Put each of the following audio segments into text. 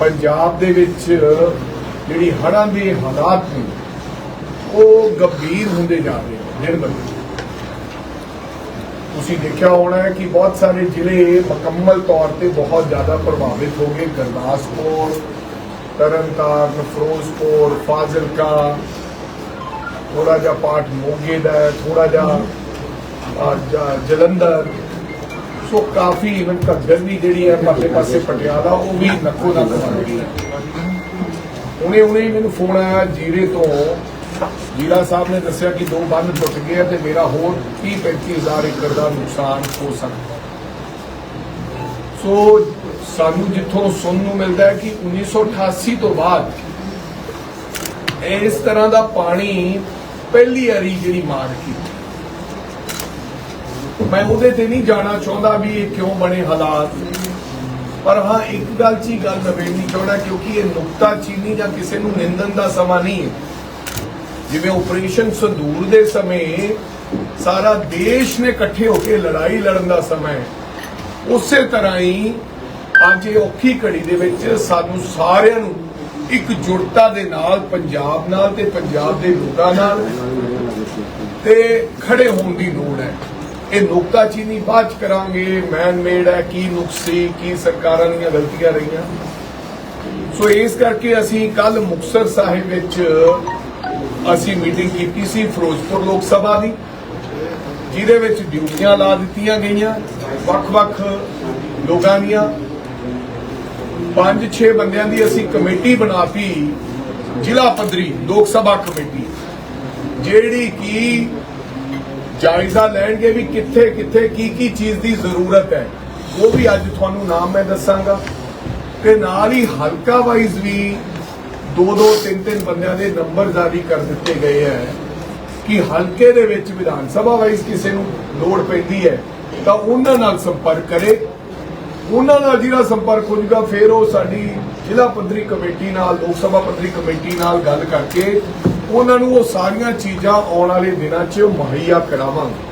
ਪੰਜਾਬ ਦੇ ਵਿੱਚ ਜਿਹੜੀ ਹੜ੍ਹਾਂ ਦੇ ਹਾਲਾਤ ਨੇ, ਉਹ ਗੰਭੀਰ ਹੁੰਦੇ ਜਾ ਰਹੇ ਨੇ ਦਿਨ ਬ ਦਿਨ ਤੁਸੀਂ ਦੇਖਿਆ ਹੋਣਾ ਹੈ ਕਿ ਬਹੁਤ ਸਾਰੇ ਜ਼ਿਲ੍ਹੇ ਮੁਕੰਮਲ ਤੌਰ ਤੇ ਬਹੁਤ ਜ਼ਿਆਦਾ ਪ੍ਰਭਾਵਿਤ ਹੋ ਗਏ। ਗੁਰਦਾਸਪੁਰ, ਤਰਨਤਾਰਨ, ਫਿਰੋਜ਼ਪੁਰ, ਫਾਜ਼ਿਲਕਾ ਥੋੜਾ ਜਿਹਾ ਪਾਠ ਮੋਗੇ ਦਾ ਹੈ ਥੋੜਾ ਜਿਹਾ ਜਲੰਧਰ ਸੋ ਕਾਫੀ ਇਵਨ ਘੱਗਰ ਵੀ ਜਿਹੜੀ ਹੈ ਪਾਸੇ ਪਾਸੇ ਪਟਿਆਲਾ, ਉਹ ਵੀ ਨੱਕੋ ਨੱਕ ਬਣ ਗਈ। ਹੈ ਹੁਣੇ ਮੈਨੂੰ ਫੋਨ ਆਇਆ ਜੀਰੇ ਤੋਂ। ਜੀਰਾ ਸਾਹਿਬ ਨੇ ਦੱਸਿਆ ਕਿ ਦੋ ਬੰਨ ਟੁੱਟ ਗਏ ਤੇ ਮੇਰਾ ਹੋਰ 30 35000 ਏਕੜ ਦਾ ਨੁਕਸਾਨ ਹੋ ਸਕਦਾ। ਸੋ ਸਾਨੂੰ ਜਿੱਥੋਂ ਸੁਣਨ ਨੂੰ ਮਿਲਦਾ ਹੈ ਕਿ 1988 ਤੋਂ ਬਾਅਦ ਇਸ ਤਰ੍ਹਾਂ ਦਾ ਪਾਣੀ ਪਹਿਲੀ ਵਾਰੀ ਜਿਹੜੀ ਮਾਰ ਕੀਤੀ। ਮੈਂ ਉਹਦੇ ਤੇ ਨਹੀਂ ਜਾਣਾ ਚਾਹੁੰਦਾ ਵੀ ਇਹ ਕਿਉਂ ਬਣੇ ਹਾਲਾਤ। ਪਰ ਹਾਂ, ਇੱਕ ਗੱਲ 'ਚ ਗੱਲ ਨਵੇੜਨੀ ਚਾਹੁੰਦਾ ਕਿਉਂਕਿ ਇਹ ਨੁਕਤਾ ਚੀਨੀ ਜਾਂ ਕਿਸੇ ਨੂੰ ਨਿੰਦਣ ਦਾ ਸਮਾਂ ਨਹੀਂ ਹੈ। ਜਿਵੇਂ ਆਪਰੇਸ਼ਨ ਸੰਦੂਰ ਦੇ ਸਮੇਂ ਸਾਰਾ ਦੇਸ਼ ਨੇ ਇਕੱਠੇ ਹੋ ਕੇ ਲੜਾਈ ਲੜਨ ਦਾ ਸਮਾਂ ਹੈ। ਉਸੇ ਤਰ੍ਹਾਂ ਹੀ ਅੱਜ ਇਹ ਔਖੀ ਘੜੀ ਦੇ ਵਿੱਚ ਸਾਨੂੰ ਸਾਰਿਆਂ ਨੂੰ ਇੱਕ ਜੁੜਤਾ ਦੇ ਨਾਲ, ਪੰਜਾਬ ਨਾਲ ਤੇ ਪੰਜਾਬ ਦੇ ਲੋਕਾਂ ਨਾਲ ਤੇ ਖੜੇ ਹੋਣ ਦੀ ਲੋੜ ਹੈ। ਇਹ ਨੁਕਤਾਚੀਨੀ ਬਾਅਦ 'ਚ ਕਰਾਂਗੇ। ਮੈਨ ਮੇਡ ਹੈ, ਕੀ ਨੁਕਸੀ ਕੀ ਸਰਕਾਰਾਂ ਦੀਆਂ ਗਲਤੀਆਂ ਰਹੀਆਂ। ਸੋ ਇਸ ਕਰਕੇ ਅਸੀਂ ਕੱਲ ਮੁਕਤਸਰ ਸਾਹਿਬ ਵਿੱਚ ਅਸੀਂ ਮੀਟਿੰਗ ਕੀਤੀ ਸੀ ਫਿਰੋਜ਼ਪੁਰ ਲੋਕ ਸਭਾ ਦੀ, ਜਿਹਦੇ ਵਿੱਚ ਡਿਊਟੀਆਂ ਲਾ ਦਿੱਤੀਆਂ ਗਈਆਂ, ਵੱਖ-ਵੱਖ ਲੋਕਾਂ ਦੀਆਂ। ਪੰਜ 6 ਬੰਦਿਆਂ ਦੀ ਅਸੀਂ ਕਮੇਟੀ ਬਣਾਤੀ ਜ਼ਿਲ੍ਹਾ ਪੱਧਰੀ ਲੋਕ ਸਭਾ ਕਮੇਟੀ। ਜਿਹੜੀ ਕਿ ਜਾਇਜ਼ਾ ਲੈਣਗੇ ਵੀ ਕਿੱਥੇ ਕਿੱਥੇ, ਕੀ ਕੀ ਚੀਜ਼ ਦੀ ਜ਼ਰੂਰਤ ਹੈ। ਉਹ ਵੀ ਅੱਜ ਤੁਹਾਨੂੰ ਨਾਮ ਮੈਂ ਦੱਸਾਂਗਾ। ਤੇ ਨਾਲ ਹੀ ਹਲਕਾ ਵਾਈਜ਼ ਵੀ ਦੋ ਦੋ, ਤਿੰਨ ਤਿੰਨ ਬੰਦਿਆਂ ਦੇ ਨੰਬਰ ਜਾਰੀ ਕਰ ਦਿੱਤੇ ਗਏ ਹੈ ਕਿ ਹਲਕੇ ਦੇ ਵਿੱਚ ਵਿਧਾਨ ਸਭਾ ਵਾਈਜ਼ ਕਿਸੇ ਨੂੰ ਲੋੜ ਪੈਂਦੀ ਹੈ, ਤਾਂ ਉਹਨਾਂ ਨਾਲ ਸੰਪਰਕ ਕਰੇ। ਉਹਨਾਂ ਨਾਲ ਜਿਹੜਾ ਸੰਪਰਕ ਹੋ ਜਾਊਗਾ, ਫਿਰ ਉਹ ਸਾਡੀ ਜ਼ਿਲ੍ਹਾ ਪੱਧਰੀ ਕਮੇਟੀ ਨਾਲ, ਲੋਕ ਸਭਾ ਪੱਧਰੀ ਕਮੇਟੀ ਨਾਲ ਗੱਲ ਕਰਕੇ ਉਹਨਾਂ ਨੂੰ ਉਹ ਸਾਰੀਆਂ ਚੀਜ਼ਾਂ ਆਉਣ ਵਾਲੇ ਦਿਨਾਂ 'ਚ ਮੁਹੱਈਆ ਕਰਾਵਾਂਗੇ।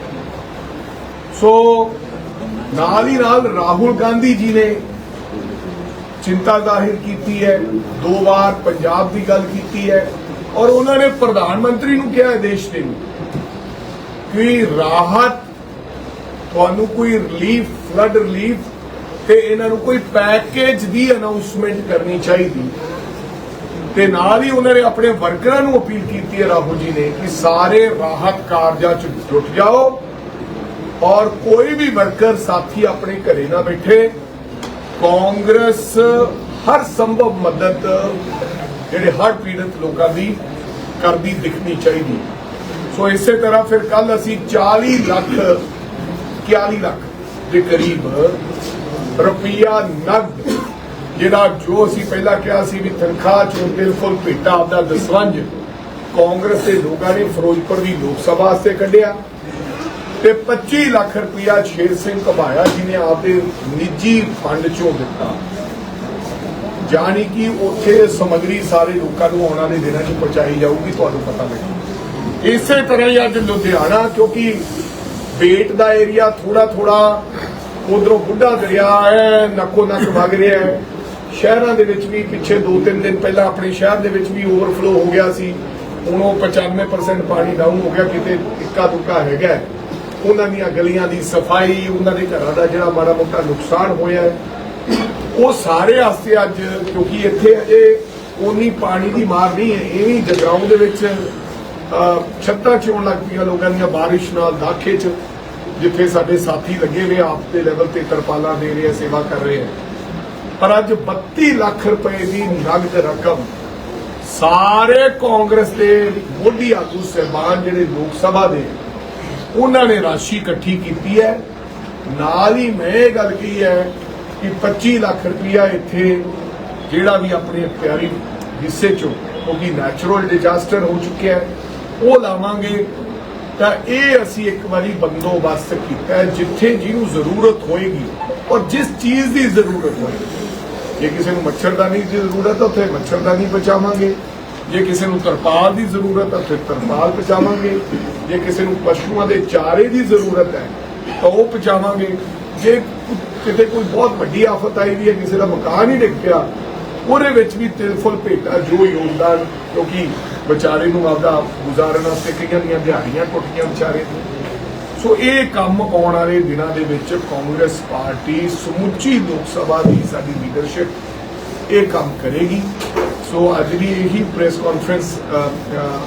ਸੋ ਨਾਲ ਹੀ ਨਾਲ ਰਾਹੁਲ ਗਾਂਧੀ ਜੀ ਨੇ ਚਿੰਤਾ ਜ਼ਾਹਿਰ ਕੀਤੀ ਹੈ, ਦੋ ਵਾਰ ਪੰਜਾਬ ਦੀ ਗੱਲ ਕੀਤੀ ਹੈ ਔਰ ਉਹਨਾਂ ਨੇ ਪ੍ਰਧਾਨ ਮੰਤਰੀ ਨੂੰ ਕਿਹਾ ਹੈ ਦੇਸ਼ ਦੇ ਨੂੰ ਕਿ ਰਾਹਤ, ਤੁਹਾਨੂੰ ਕੋਈ ਰਿਲੀਫ ਫਲੱਡ ਰਿਲੀਫ ਤੇ ਇਹਨਾਂ ਨੂੰ ਕੋਈ ਪੈਕੇਜ ਦੀ ਅਨਾਉਂਸਮੈਂਟ ਕਰਨੀ ਚਾਹੀਦੀ। ਤੇ ਨਾਲ ਹੀ ਉਹਨਾਂ ਨੇ ਆਪਣੇ ਵਰਕਰਾਂ ਨੂੰ ਅਪੀਲ ਕੀਤੀ ਹੈ ਰਾਹੁਲ ਜੀ ਨੇ ਕਿ ਸਾਰੇ ਰਾਹਤ ਕਾਰਜਾਂ 'ਚ ਜੁਟ ਜਾਓ ਔਰ ਕੋਈ ਵੀ ਵਰਕਰ ਸਾਥੀ ਆਪਣੇ ਘਰੇ ਨਾ ਬੈਠੇ, ਕਾਂਗਰਸ ਹਰ ਸੰਭਵ ਮਦਦ ਜਿਹੜੇ ਹਰ ਪੀੜਤ ਲੋਕਾਂ ਦੀ ਕਰਦੀ ਦਿਖਣੀ ਚਾਹੀਦੀ ਸੋ ਇਸੇ ਤਰ੍ਹਾਂ ਫਿਰ ਕੱਲ ਅਸੀਂ 40 ਲੱਖ 41 ਲੱਖ ਦੇ ਕਰੀਬ ਰੁਪਈਆ ਨਗਦ ਜਿਹੜਾ ਜੋ ਅਸੀਂ ਪਹਿਲਾਂ ਕਿਹਾ ਸੀ ਵੀ ਤਨਖਾਹ ਚੋਂ ਬਿਲਕੁਲ ਭੇਟਾ ਆਪਦਾ ਦਸਵੰਜ, ਕਾਂਗਰਸ ਦੇ ਲੋਕਾਂ ਨੇ ਫਿਰੋਜ਼ਪੁਰ ਦੀ ਲੋਕ ਸਭਾ ਵਾਸਤੇ ਕੱਢਿਆ ਤੇ 25 ਲੱਖ ਰੁਪਇਆ ਸ਼ੇਰ ਸਿੰਘ ਘਬਾਇਆ ਜੀ ਨੇ ਆਪਦੇ ਨਿੱਜੀ ਫੰਡ ਚੋਂ ਦਿੱਤਾ। ਜਾਣੀ ਕਿ ਉੱਥੇ ਸਮਗਰੀ ਸਾਰੇ ਲੋਕਾਂ ਨੂੰ ਆਉਣ ਵਾਲੇ ਦਿਨਾਂ 'ਚ ਪਹੁੰਚਾਈ ਜਾਊਗੀ, ਤੁਹਾਨੂੰ ਪਤਾ ਲੱਗੇ ਇਸੇ ਤਰ੍ਹਾਂ ਹੀ ਅੱਜ ਲੁਧਿਆਣਾ, ਕਿਉਂਕਿ ਬੇਟ ਦਾ ਏਰੀਆ ਥੋੜਾ ਥੋੜਾ ਉਧਰੋਂ ਬੁੱਢਾ ਦਰਿਆ ਹੈ ਨੱਕੋ ਨੱਕ ਵਗ ਰਿਹਾ ਹੈ ਸ਼ਹਿਰਾਂ ਦੇ ਵਿੱਚ ਵੀ ਪਿੱਛੇ 2-3 ਦਿਨ ਪਹਿਲਾਂ ਆਪਣੇ ਸ਼ਹਿਰ ਦੇ ਵਿੱਚ ਵੀ ਓਵਰਫਲੋ ਹੋ ਗਿਆ ਸੀ। ਹੁਣ ਉਹ 95% ਪਾਣੀ ਡਾਊਨ ਹੋ ਗਿਆ, ਕਿਤੇ ਇੱਕਾ ਦੁੱਕਾ ਹੈਗਾ ਹੈ। ਉਹਨਾਂ ਦੀਆਂ ਗਲੀਆਂ ਦੀ ਸਫ਼ਾਈ, ਉਹਨਾਂ ਦੇ ਘਰਾਂ ਦਾ ਜਿਹੜਾ ਮਾੜਾ ਮੋਟਾ ਨੁਕਸਾਨ ਹੋਇਆ ਉਹ ਸਾਰੇ ਵਾਸਤੇ ਅੱਜ, ਕਿਉਂਕਿ ਇੱਥੇ ਅਜੇ ਉਨੀ ਪਾਣੀ ਦੀ ਮਾਰ ਨਹੀਂ ਹੈ, ਇਹ ਵੀ ਜਗਰਾਉਂ ਦੇ ਵਿੱਚ ਛੱਤਾਂ ਚੋਣ ਲੱਗ ਪਈਆਂ ਲੋਕਾਂ ਦੀਆਂ ਬਾਰਿਸ਼ ਨਾਲ ਦਾਖੇ ਚ, ਜਿੱਥੇ ਸਾਡੇ ਸਾਥੀ ਲੱਗੇ ਹੋਏ ਆਪ ਦੇ ਲੈਵਲ ਤੇ ਤਰਪਾਲਾਂ ਦੇ ਰਹੇ ਆ, ਸੇਵਾ ਕਰ ਰਹੇ ਆ। ਪਰ ਅੱਜ 32 ਲੱਖ ਰੁਪਏ ਦੀ ਨਗਦ ਰਕਮ ਸਾਰੇ ਕਾਂਗਰਸ ਦੇ ਮੋਢੀ ਆਗੂ ਸਹਿਬਾਨ ਜਿਹੜੇ ਲੋਕ ਸਭਾ ਦੇ, ਉਹਨਾਂ ਨੇ ਰਾਸ਼ੀ ਇਕੱਠੀ ਕੀਤੀ ਹੈ। ਨਾਲ ਹੀ ਮੈਂ ਇਹ ਗੱਲ ਕਹੀ ਹੈ ਕਿ 25 ਲੱਖ ਰੁਪਇਆ ਇੱਥੇ ਜਿਹੜਾ ਵੀ ਆਪਣੇ ਪਿਆਰੀ ਹਿੱਸੇ ਚੋਂ, ਕਿਉਂਕਿ ਨੈਚੁਰਲ ਡਿਜ਼ਾਸਟਰ ਹੋ ਚੁੱਕਿਆ ਹੈ, ਉਹ ਲਾਵਾਂਗੇ। ਤਾਂ ਇਹ ਅਸੀਂ ਇੱਕ ਵਾਰੀ ਬੰਦੋਬਸਤ ਕੀਤਾ ਜਿੱਥੇ ਜਿਹਨੂੰ ਜ਼ਰੂਰਤ ਹੋਏਗੀ ਔਰ ਜਿਸ ਚੀਜ਼ ਦੀ ਜ਼ਰੂਰਤ ਹੋਏਗੀ। ਜੇ ਕਿਸੇ ਨੂੰ ਮੱਛਰਦਾਨੀ ਦੀ ਜ਼ਰੂਰਤ ਹੈ ਉੱਥੇ ਮੱਛਰਦਾਨੀ ਪਹੁੰਚਾਵਾਂਗੇ। ਜੇ ਕਿਸੇ ਨੂੰ ਤਰਪਾਲ ਦੀ ਜ਼ਰੂਰਤ ਹੈ ਉੱਥੇ ਤਰਪਾਲ ਪਹੁੰਚਾਵਾਂਗੇ। ਜੇ ਕਿਸੇ ਨੂੰ ਪਸ਼ੂਆਂ ਦੇ ਚਾਰੇ ਦੀ ਜ਼ਰੂਰਤ ਹੈ ਤਾਂ ਉਹ ਪਹੁੰਚਾਵਾਂਗੇ। ਜੇ ਕਿਤੇ ਕੋਈ ਬਹੁਤ ਵੱਡੀ ਆਫਤ ਆਈ ਵੀ ਹੈ, ਕਿਸੇ ਦਾ ਮਕਾਨ ਹੀ ਡਿੱਗ ਪਿਆ, ਉਹਦੇ ਵਿੱਚ ਵੀ ਤਿਲ ਫੁੱਲ ਭੇਟਾ ਜੋ ਯੋਗਦਾਨ ਕਿਉਂਕਿ ਵਿਚਾਰੇ ਨੂੰ ਆਪਦਾ ਗੁਜ਼ਾਰਨ ਵਾਸਤੇ ਕਈਆਂ ਦੀਆਂ ਦਿਹਾੜੀਆਂ ਟੁੱਟੀਆਂ ਵਿਚਾਰੇ ਦੀਆਂ ਸੋ ਇਹ ਕੰਮ ਆਉਣ ਵਾਲੇ ਦਿਨਾਂ ਦੇ ਵਿੱਚ? ਕਾਂਗਰਸ ਪਾਰਟੀ, ਸਮੁੱਚੀ ਲੋਕ ਸਭਾ ਦੀ ਸਾਡੀ ਲੀਡਰਸ਼ਿਪ ਇਹ ਕੰਮ ਕਰੇਗੀ। ਸੋ ਅੱਜ ਦੀ ਇਹੀ ਪ੍ਰੈਸ ਕਾਨਫਰੰਸ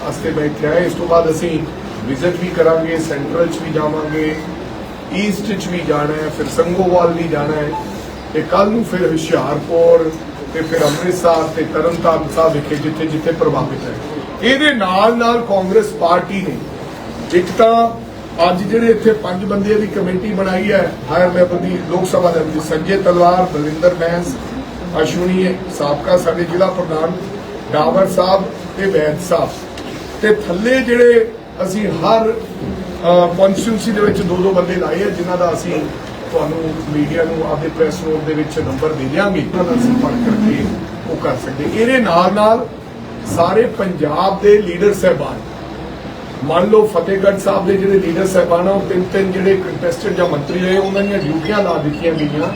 ਅਸਤੇ ਮੈਂ ਇੱਥੇ ਆਇਆ। ਇਸ ਤੋਂ ਬਾਅਦ ਅਸੀਂ ਵਿਜ਼ਿਟ ਵੀ ਕਰਾਂਗੇ ਸੈਂਟਰਲ ਚ ਵੀ ਜਾਵਾਂਗੇ ਈਸਟ ਚ ਵੀ ਜਾਣਾ ਹੈ, ਫਿਰ ਸੰਗੋਵਾਲ ਵੀ ਜਾਣਾ ਹੈ। ਤੇ ਕੱਲ ਨੂੰ ਫਿਰ ਹੁਸ਼ਿਆਰਪੁਰ ਤੇ ਫਿਰ ਅੰਮ੍ਰਿਤਸਰ ਤੇ ਤਰਨਤਾਰਨ ਸਾਹਿਬ ਵਿਖੇ ਜਿੱਥੇ ਜਿੱਥੇ ਪ੍ਰਭਾਵਿਤ ਹੈ। ਇਹਦੇ ਨਾਲ ਨਾਲ ਕਾਂਗਰਸ ਪਾਰਟੀ ਨੇ ਇੱਕ ਤਾਂ ਅੱਜ ਜਿਹੜੇ ਇੱਥੇ ਪੰਜ ਬੰਦਿਆਂ ਦੀ ਕਮੇਟੀ ਬਣਾਈ ਹੈ, ਹਾਇਰ ਲੈਵਲ ਦੀ ਲੋਕ ਸਭਾ ਦੇ ਵਿੱਚ ਸੰਜੇ ਤਲਵਾਰ, ਬਲਵਿੰਦਰ ਬੈਂਸ, ਅਸ਼ਵਨੀ ਸਾਬਕਾ ਸਾਡੇ ਜ਼ਿਲ੍ਹਾ ਪ੍ਰਧਾਨ ਡਾਵਰ ਸਾਹਿਬ ਤੇ ਵੈਦ ਸਾਹਿਬ। ਤੇ ਥੱਲੇ ਜਿਹੜੇ ਅਸੀਂ ਹਰ ਕਨਸਟੀਟਿਊਂਸੀ ਦੇ ਵਿੱਚ ਦੋ ਦੋ ਬੰਦੇ ਲਾਏ ਆ, ਜਿਨ੍ਹਾਂ ਦਾ ਅਸੀਂ ਤੁਹਾਨੂੰ ਮੀਡੀਆ ਨੂੰ ਆਪਦੇ ਪ੍ਰੈਸ ਨੋਟ ਦੇ ਵਿੱਚ ਨੰਬਰ ਦੇ ਦਿਆਂਗੇ, ਉਹਨਾਂ ਦਾ ਅਸੀਂ ਸੰਪਰਕ ਕਰਕੇ ਉਹ ਕਰ ਸਕਦੇ। ਇਹਦੇ ਨਾਲ ਨਾਲ ਸਾਰੇ ਪੰਜਾਬ ਦੇ ਲੀਡਰ ਸਹਿਬਾਨ ਮੰਨ ਲਓ ਫਤਿਹਗੜ੍ਹ ਸਾਹਿਬ ਦੇ ਜਿਹੜੇ ਲੀਡਰ ਸਾਹਿਬਾਨ ਆ, ਉਹ ਤਿੰਨ ਤਿੰਨ ਜਿਹੜੇ ਕੰਟੈਸਟੈਂਟ ਜਾਂ ਮੰਤਰੀ ਹੋਏ ਉਹਨਾਂ ਦੀਆਂ ਡਿਊਟੀਆਂ ਲਾ ਦਿੱਤੀਆਂ ਗਈਆਂ।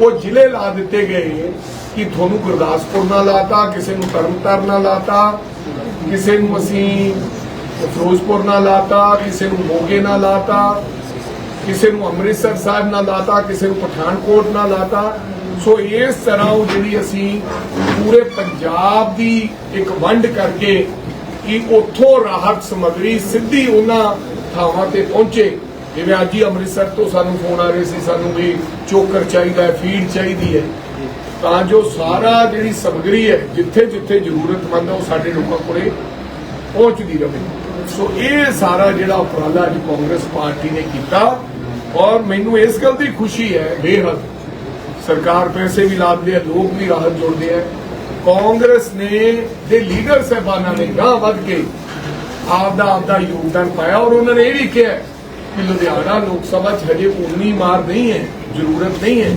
ਉਹ ਜ਼ਿਲ੍ਹੇ ਲਾ ਦਿੱਤੇ ਗਏ ਕਿ ਤੁਹਾਨੂੰ ਗੁਰਦਾਸਪੁਰ ਨਾਲ ਲਾਤਾ, ਕਿਸੇ ਨੂੰ ਤਰਨਤਾਰਨ ਨਾਲ ਲਾਤਾ, ਕਿਸੇ ਨੂੰ ਅਸੀਂ ਫਿਰੋਜ਼ਪੁਰ ਨਾਲ ਲਾਤਾ, ਕਿਸੇ ਨੂੰ ਮੋਗੇ ਨਾਲ ਲਾਤਾ, ਕਿਸੇ ਨੂੰ ਅੰਮ੍ਰਿਤਸਰ ਸਾਹਿਬ ਨਾਲ ਲਾਤਾ, ਕਿਸੇ ਨੂੰ ਪਠਾਨਕੋਟ ਨਾਲ ਲਾਤਾ। ਸੋ ਇਸ ਤਰ੍ਹਾਂ ਉਹ ਜਿਹੜੀ ਅਸੀਂ ਪੂਰੇ ਪੰਜਾਬ ਦੀ ਇੱਕ ਵੰਡ ਕਰਕੇ ਕਿ ਉੱਥੋਂ ਰਾਹਤ ਸਮਗਰੀ ਸਿੱਧੀ ਉਹਨਾਂ ਥਾਵਾਂ ਤੇ ਪਹੁੰਚੇ। ਜਿਵੇਂ ਅੱਜ ਹੀ ਅੰਮ੍ਰਿਤਸਰ ਤੋਂ ਸਾਨੂੰ ਫੋਨ ਆ ਰਹੇ ਸੀ, ਸਾਨੂੰ ਵੀ ਚੋਕਰ ਚਾਹੀਦਾ ਹੈ, ਫੀਡ ਚਾਹੀਦੀ ਹੈ। ਤਾਂ ਜੋ ਸਾਰਾ ਜਿਹੜੀ ਸਮਗਰੀ ਹੈ ਜਿੱਥੇ ਜਿੱਥੇ ਜ਼ਰੂਰਤਮੰਦ ਉਹ ਸਾਡੇ ਲੋਕਾਂ ਕੋਲੇ ਪਹੁੰਚਦੀ ਰਹੇ। ਸੋ ਇਹ ਸਾਰਾ ਜਿਹੜਾ ਉਪਰਾਲਾ ਅੱਜ ਕਾਂਗਰਸ ਪਾਰਟੀ ਨੇ ਕੀਤਾ। ਔਰ ਮੈਨੂੰ ਇਸ ਗੱਲ ਦੀ ਖੁਸ਼ੀ ਹੈ, ਬੇਹੱਦ। ਸਰਕਾਰ ਪੈਸੇ ਵੀ ਲਾਉਂਦੀ ਹੈ ਲੋਕ ਵੀ ਰਾਹਤ ਜੋੜਦੇ ਹੈ ਕਾਂਗਰਸ ਨੇ ਦੇ ਲੀਡਰ ਸਹਿਬਾਨਾਂ ਨੇ ਗਾਂ ਵੱਧ ਕੇ ਆਪਦਾ ਆਪਦਾ ਯੋਗਦਾਨ ਪਾਇਆ ਔਰ ਉਹਨਾਂ ਨੇ ਇਹ ਵੀ ਕਿਹਾ ਕਿ ਲੁਧਿਆਣਾ ਲੋਕ ਸਭਾ 'ਚ ਹਜੇ ਉਨੀ ਮਾਰ ਨਹੀਂ ਹੈ, ਜ਼ਰੂਰਤ ਨਹੀਂ ਹੈ।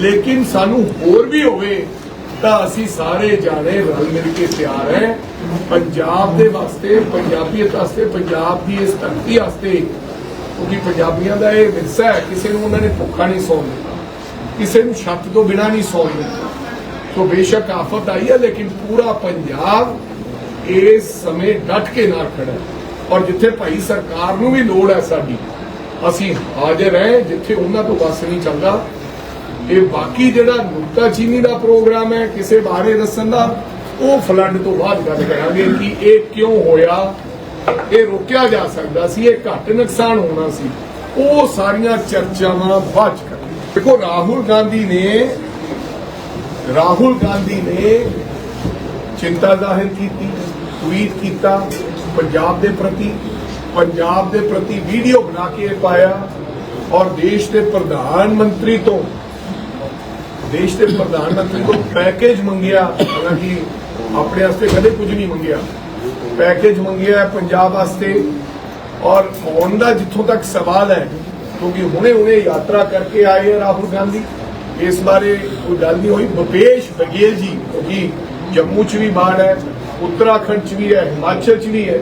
ਲੇਕਿਨ ਸਾਨੂੰ ਹੋਰ ਵੀ ਹੋਵੇ ਤਾਂ ਅਸੀਂ ਸਾਰੇ ਜਾਣੇ ਰਲ ਮਿਲ ਕੇ ਤਿਆਰ ਹੈ। ਪੰਜਾਬ ਦੇ ਵਾਸਤੇ ਪੰਜਾਬੀਅਤ ਵਾਸਤੇ, ਪੰਜਾਬ ਦੀ ਇਸ ਧਰਤੀ ਵਾਸਤੇ, ਕਿਉਂਕਿ ਪੰਜਾਬੀਆਂ ਦਾ ਇਹ ਵਿਰਸਾ ਹੈ, ਕਿਸੇ ਨੂੰ ਉਹਨਾਂ ਨੇ ਭੁੱਖਾ ਨਹੀਂ ਸੌਣ ਦਿੱਤਾ ਕਿਸੇ ਨੂੰ ਛੱਤ ਤੋਂ ਬਿਨਾਂ ਨਹੀਂ ਸੌਣ ਦਿੱਤਾ ਸੋ ਬੇਸ਼ੱਕ ਆਫਤ ਆਈ ਹੈ ਲੇਕਿਨ ਪੂਰਾ ਪੰਜਾਬ ਇਸ ਸਮੇਂ ਡਟ ਕੇ ਨਾਲ ਖੜਾ ਔਰ ਜਿੱਥੇ ਭਾਈ ਸਰਕਾਰ ਨੂੰ ਵੀ ਲੋੜ ਹੈ ਸਾਡੀ ਅਸੀਂ ਹਾਜ਼ਰ ਹੈ ਜਿੱਥੇ ਉਹਨਾਂ ਤੋਂ ਬਸ ਨਹੀਂ ਚੱਲਦਾ ਇਹ ਬਾਕੀ ਜਿਹੜਾ ਨੁਕਤਾਚੀਨੀ ਦਾ ਪ੍ਰੋਗਰਾਮ ਹੈ ਕਿਸੇ ਬਾਰੇ ਦੱਸਣ ਦਾ ਉਹ ਫਲੱਡ ਤੋਂ ਬਾਅਦ ਗੱਲ ਕਰਾਂਗੇ ਕਿ ਇਹ ਕਿਉਂ ਹੋਇਆ ਇਹ ਰੋਕਿਆ ਜਾ ਸਕਦਾ ਸੀ ਇਹ ਘੱਟ ਨੁਕਸਾਨ ਹੋਣਾ ਸੀ ਉਹ ਸਾਰੀਆਂ ਚਰਚਾਵਾਂ ਬਾਅਦ ਚ ਦੇਖੋ ਰਾਹੁਲ ਗਾਂਧੀ ਨੇ ਰਾਹੁਲ ਗਾਂਧੀ ਨੇ ਚਿੰਤਾ ਜ਼ਾਹਿਰ ਕੀਤੀ, ਟਵੀਟ ਕੀਤਾ, ਪੰਜਾਬ ਦੇ ਪ੍ਰਤੀ, ਪੰਜਾਬ ਦੇ ਪ੍ਰਤੀ ਵੀਡੀਓ ਬਣਾ ਕੇ ਪਾਇਆ ਔਰ ਦੇਸ਼ ਦੇ ਪ੍ਰਧਾਨ ਮੰਤਰੀ ਤੋਂ, ਦੇਸ਼ ਦੇ ਪ੍ਰਧਾਨ ਮੰਤਰੀ ਤੋਂ ਪੈਕੇਜ ਮੰਗਿਆ, ਹਾਲਾਂਕਿ ਆਪਣੇ ਵਾਸਤੇ ਕਦੇ ਕੁਝ ਨਹੀਂ ਮੰਗਿਆ। ਪੈਕੇਜ ਮੰਗਿਆ ਪੰਜਾਬ ਵਾਸਤੇ ਔਰ ਆਉਣ ਦਾ ਜਿੱਥੋਂ ਤੱਕ ਸਵਾਲ ਹੈ, ਕਿਉਂਕਿ ਹੁਣੇ ਹੁਣੇ ਯਾਤਰਾ ਕਰਕੇ ਆਏ ਹੈ ਰਾਹੁਲ ਗਾਂਧੀ। ਇਸ ਬਾਰੇ ਕੋਈ ਗੱਲ ਨਹੀਂ ਹੋਈ। ਭੁਪੇਸ਼ ਬਘੇਲ ਜੀ, ਕਿਉਂਕਿ ਜੰਮੂ 'ਚ ਵੀ ਬਾੜ ਹੈ, ਉੱਤਰਾਖੰਡ 'ਚ ਵੀ ਹੈ, ਹਿਮਾਚਲ 'ਚ ਵੀ ਹੈ।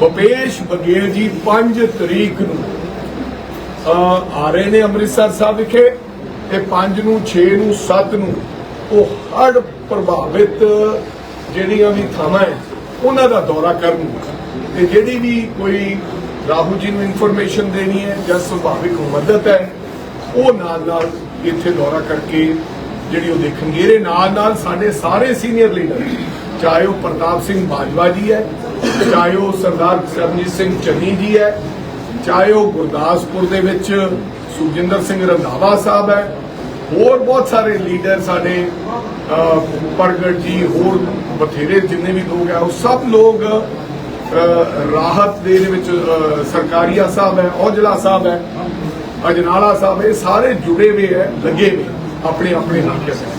ਭੁਪੇਸ਼ ਬਘੇਲ ਜੀ 5 ਤਰੀਕ ਨੂੰ ਆ ਰਹੇ ਨੇ ਅੰਮ੍ਰਿਤਸਰ ਸਾਹਿਬ ਵਿਖੇ ਤੇ 5 ਨੂੰ 6 ਨੂੰ 7 ਨੂੰ। ਉਹ ਹੜ੍ਹ ਪ੍ਰਭਾਵਿਤ ਜਿਹੜੀਆਂ ਵੀ ਥਾਵਾਂ ਹੈ, ਉਹਨਾਂ ਦਾ ਦੌਰਾ ਕਰਨ ਤੇ ਜਿਹੜੀ ਵੀ ਕੋਈ ਰਾਹੁਲ ਜੀ ਨੂੰ ਇਨਫੋਰਮੇਸ਼ਨ ਦੇਣੀ ਹੈ ਜਾਂ ਸੁਭਾਵਿਕ ਮਦਦ ਹੈ, ਉਹ ਨਾਲ ਨਾਲ ਇੱਥੇ ਦੌਰਾ ਕਰਕੇ ਜਿਹੜੀ ਉਹ ਦੇਖਣਗੇ। ਇਹਦੇ ਨਾਲ ਨਾਲ ਸਾਡੇ ਸਾਰੇ ਸੀਨੀਅਰ ਲੀਡਰ ਚਾਹੇ ਉਹ ਪ੍ਰਤਾਪ ਸਿੰਘ ਬਾਜਵਾ ਜੀ ਹੈ, ਚਾਹੇ ਉਹ ਸਰਦਾਰ ਕਰਮਜੀਤ ਸਿੰਘ ਚੰਨੀ ਜੀ ਹੈ, ਚਾਹੇ ਉਹ ਗੁਰਦਾਸਪੁਰ ਦੇ ਵਿੱਚ ਸੁਖਜਿੰਦਰ ਸਿੰਘ ਰੰਧਾਵਾ ਸਾਹਿਬ ਹੈ, ਹੋਰ ਬਹੁਤ ਸਾਰੇ ਲੀਡਰ ਸਾਡੇ ਪ੍ਰਗਟ ਜੀ, ਹੋਰ ਬਥੇਰੇ ਜਿੰਨੇ ਵੀ ਲੋਕ ਹੈ, ਉਹ ਸਭ ਲੋਕ ਰਾਹਤ ਦੇ ਦੇ ਵਿੱਚ ਸਰਕਾਰੀਆ ਸਾਹਿਬ ਹੈ, ਔਜਲਾ ਸਾਹਿਬ ਹੈ ਅਜਨਾਲਾ ਸਾਹਿਬ ਇਹ ਸਾਰੇ ਜੁੜੇ ਹੋਏ ਹੈ ਲੱਗੇ ਹੋਏ ਆਪਣੇ ਆਪਣੇ ਇਲਾਕੇ ਦੇ।